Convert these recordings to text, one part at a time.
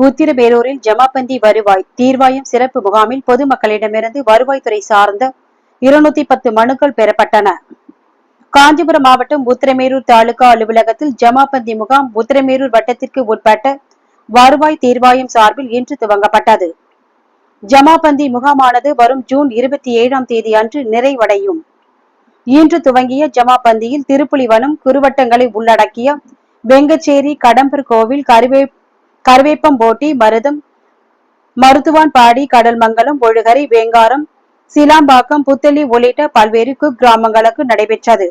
உத்திரபேரூரில் ஜமாபந்தி வருவாய் தீர்வாயம் சிறப்பு முகாமில் பொதுமக்களிடமிருந்து வருவாய்த்துறை சார்ந்த இருநூத்தி பத்து மனுக்கள் பெறப்பட்டன. காஞ்சிபுரம் மாவட்டம் உத்திரமேரூர் தாலுகா அலுவலகத்தில் ஜமாபந்தி முகாம் உத்திரமேரூர் வட்டத்திற்கு உட்பட்ட வருவாய் தீர்வாயம் சார்பில் இன்று துவங்கப்பட்டது. ஜமாபந்தி முகாமானது வரும் ஜூன் இருபத்தி ஏழாம் தேதி அன்று நிறைவடையும். இன்று துவங்கிய ஜமாபந்தியில் திருப்புலிவனம் குறுவட்டங்களை உள்ளடக்கிய வெங்கச்சேரி கடம்பர் கோவில் கருவேப் கருவேப்பம்போட்டி மருதம் மருத்துவான்பாடி கடல்மங்கலம் ஒழுகரை வேங்காரம் சிலாம்பாக்கம் புத்தளி உள்ளிட்ட பல்வேறு குக்கிராமங்களுக்கு நடைபெற்றது.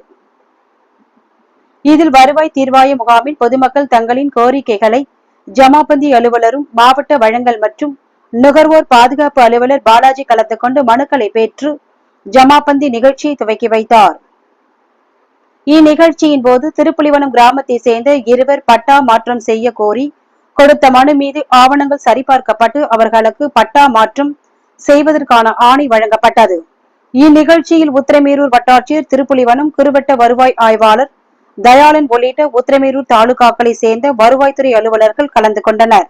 இதில் வருவாய் தீர்வாய முகாமில் பொதுமக்கள் தங்களின் கோரிக்கைகளை ஜமாபந்தி அலுவலரும் மாவட்ட வழங்கல் மற்றும் நுகர்வோர் பாதுகாப்பு அலுவலர் பாலாஜி கலந்து கொண்டு மனுக்களை பெற்று ஜமாபந்தி நிகழ்ச்சியை துவக்கி வைத்தார். இந்நிகழ்ச்சியின் போது திருப்புலிவனம் கிராமத்தை சேர்ந்த இருவர் பட்டா மாற்றம் செய்ய கோரி கொடுத்த மனு மீது ஆவணங்கள் சரிபார்க்கப்பட்டு அவர்களுக்கு பட்டா மாற்றம் செய்வதற்கான ஆணை வழங்கப்பட்டது. இந்நிகழ்ச்சியில் உத்திரமேரூர் வட்டாட்சியர் திருப்புலிவனம் குறுவட்ட வருவாய் ஆய்வாளர் தயாளன் உள்ளிட்ட உத்திரமேரூர் தாலுகாக்களை சேர்ந்த வருவாய்த்துறை அலுவலர்கள் கலந்து கொண்டனர்.